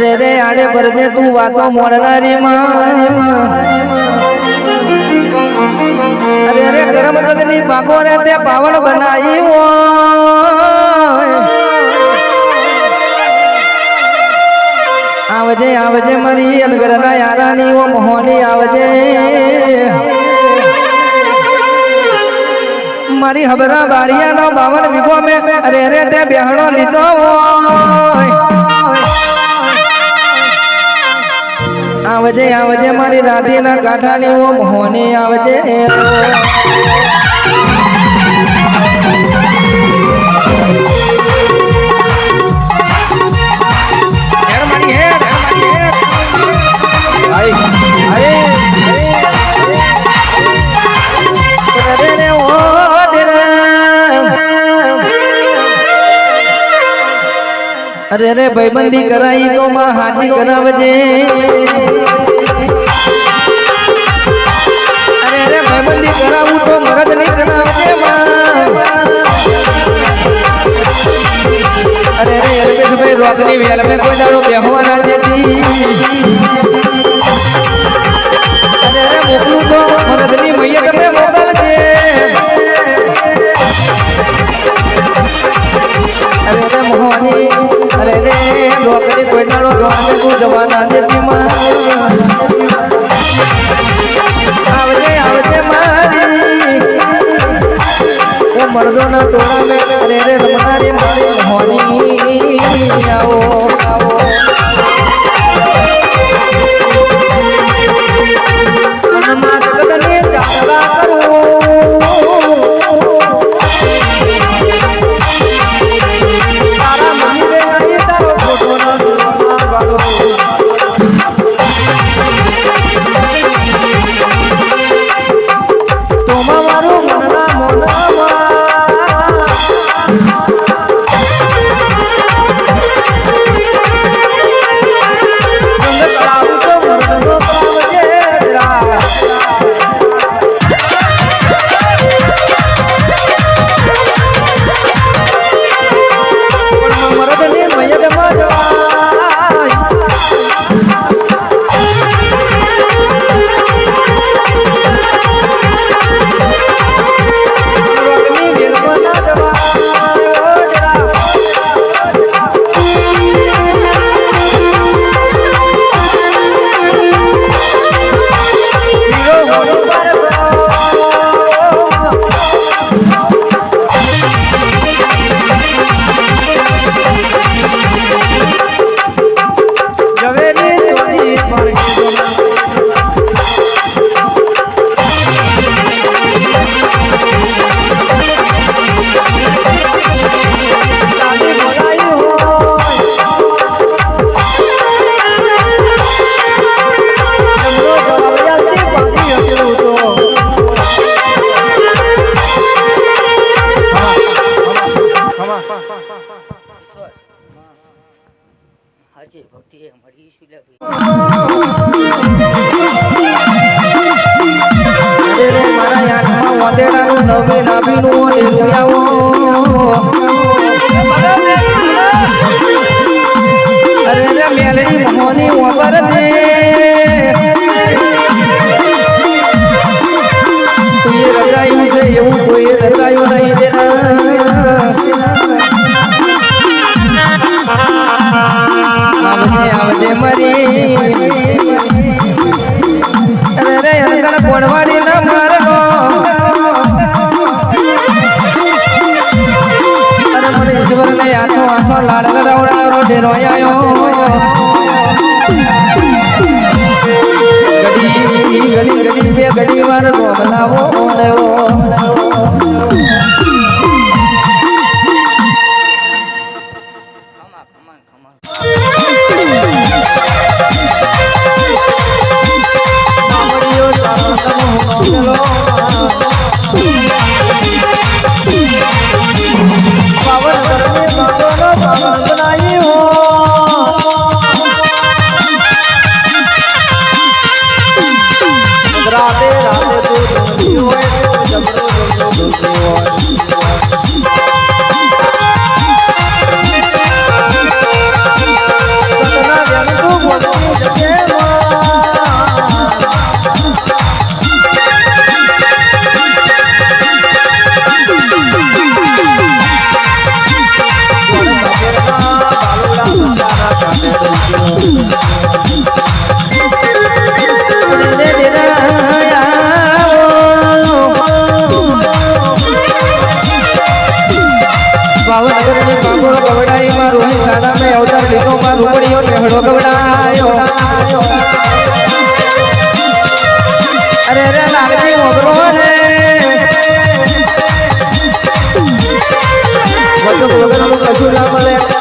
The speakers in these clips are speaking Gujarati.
અરે રે, આડે પરદે તું વાતો મોડનારી માં. અરે રે, ગરમ રગની પાકો રે તે પાવન બનાવી આવજે આવજે મારી અનગઢના યારાની ઓ મોહની આવજે. મારી હબરા બારિયાનો બાવન વિગો મે અરે રે તે બેહણો લીધો હોય. આવજે આવજે મારી રાધીના કાંઠાની ઓ મોહની આવજે. અરે રે ભાઈબંધી કરાઈ તો માં હાજી કરાવજે કરાવું તો મરદ નહીં કરાવજે અરે કોઈ દાડો બેહવાના જેથી અરે મોકલું અરે લોકરી કોઈ દાડો જોવાને જવાના જેથી માં મરદો ના અરે રે રમનારી મારી હોની આવો આવો. આવજે મરી. અરે રે અંકલ કોડવાડી ના મારનો અરે, મને ઈશ્વર ને આઠો આઠો લાડ લડાવડાનો ડેરો આયો ઘડી ઘડી ઘડી બે ઘડી વાર લેવો ખમા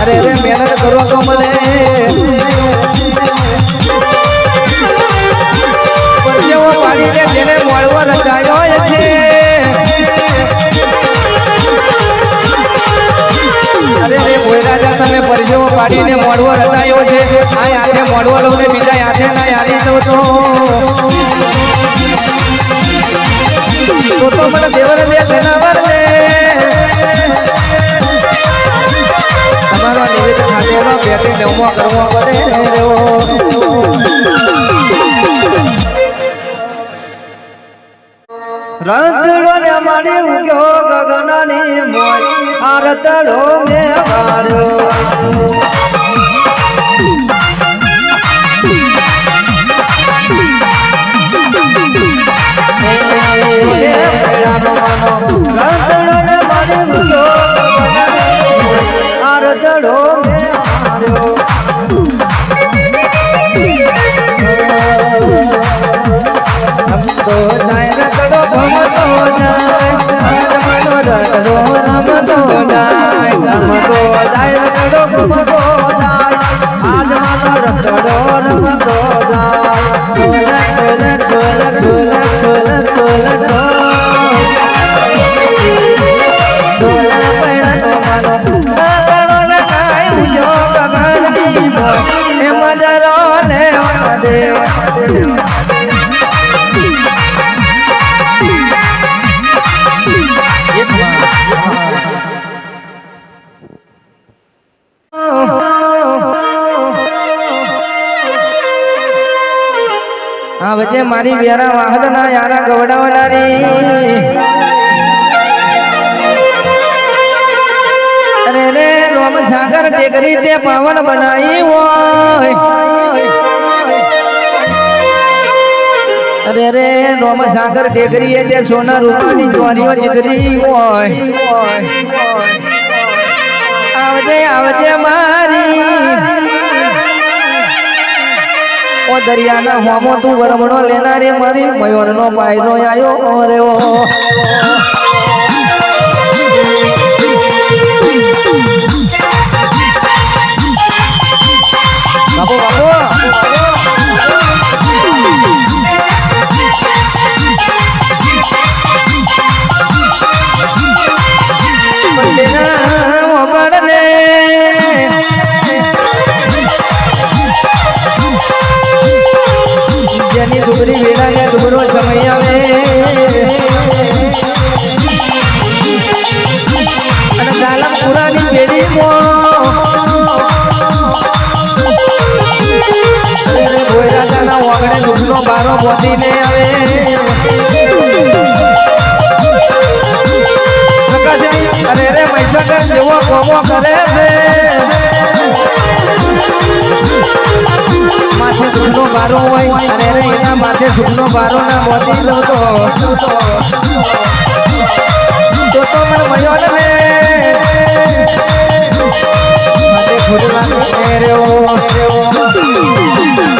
અરે અરે, મહેનત કરો તો મને પરસેવો પાડીને જેને મળવા રચાયો છે. તમે પરસેવો પાડીને મળવો રચાયો છે. આ હાથે મળવો લઉં બીજા હાથે ના હારી દઉં તો મને દેવર બે સેના બેટી નવમો કરવો પડે. રંધડો ને મારી ઉગ્યો ગગનની મોય આ મે માર્યો હા વચ્ચે મારી વ્યારા વાહદના યારા ગવડાવનારી. અરે રે, રોમ સાગર ટેકરી તે પાવન બનાવી હોય. અરે રે રોમ સાગર ટેકરી એ તે સોના રૂપાની જોરીઓ જીતરી હોય. આવજે આવજે મારી. ઓ દરિયાના હોમો, તું વરમણો લેનારી મારી. મયોરનો પાયરો આયો રે ઓ. બાપુ બાપુ. બારો બોધીને અરે રે મૈસકર જેવો કોમો કરે છે? માથે સુખનો બારો હોય અને રે, એના માથે સુખનો બારો ના મોતી લો તો. તો તો મને મયો ને માથે ખુદલા રહ્યો તારા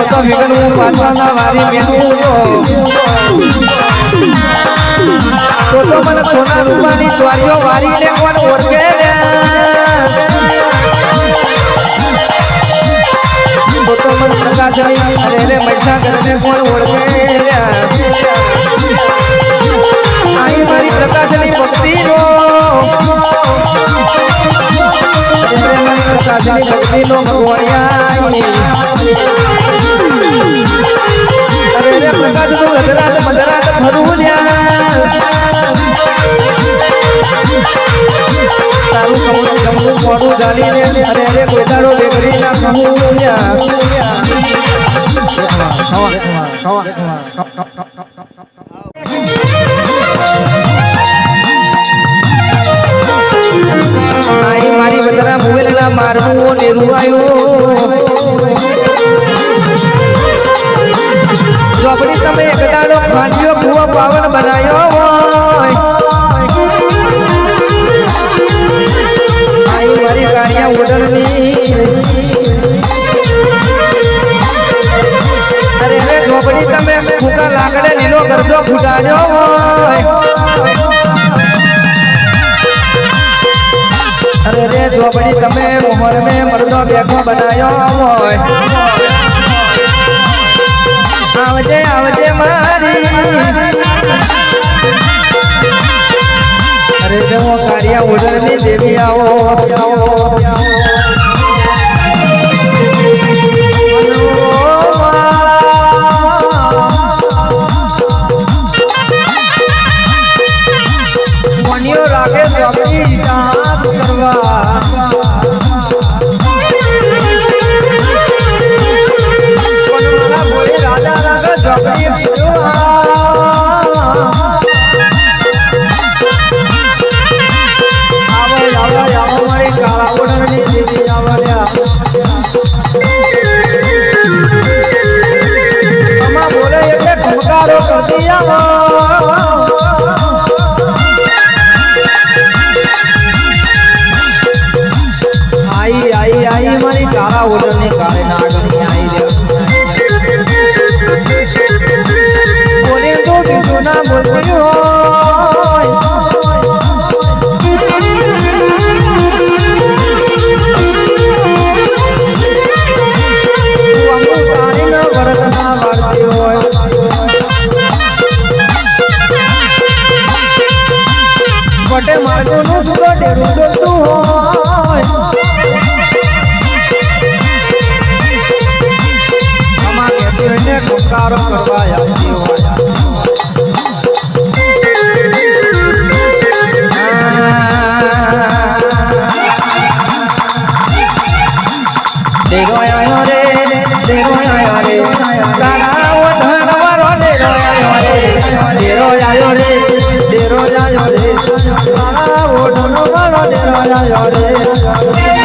આવતો વિઘન હું પાછળના વારી મેળવું તો મને સોના રૂપાની ચોરીઓ વારીને કોણ ઓળખે પ્રકાશની અરે રે મહીસાગરને કોણ ઓળખે રે આઈ મારી પ્રકાશની ભક્તિનો ભગવાણી અરે રે પ્રકાશનું રજરાત મજરાત ફરવું તારું કમળું કમળું મોડું જાલીને અરે અરે કોઈ દાડો બેકરી ના ખમું લ્યા આઈ મારવું નેરું આવ્યું ચોપડી તમે એક દાડો અરે રે ચોપડી તમે મોહર મે મરદો બેઠો બનાવ્યો હોય. આવજે આવજે મારી. અરે જો કાળિયા ઉડરની દેવી આવો. મણિયો એટલે કરતી આવો રે રે રે રે રે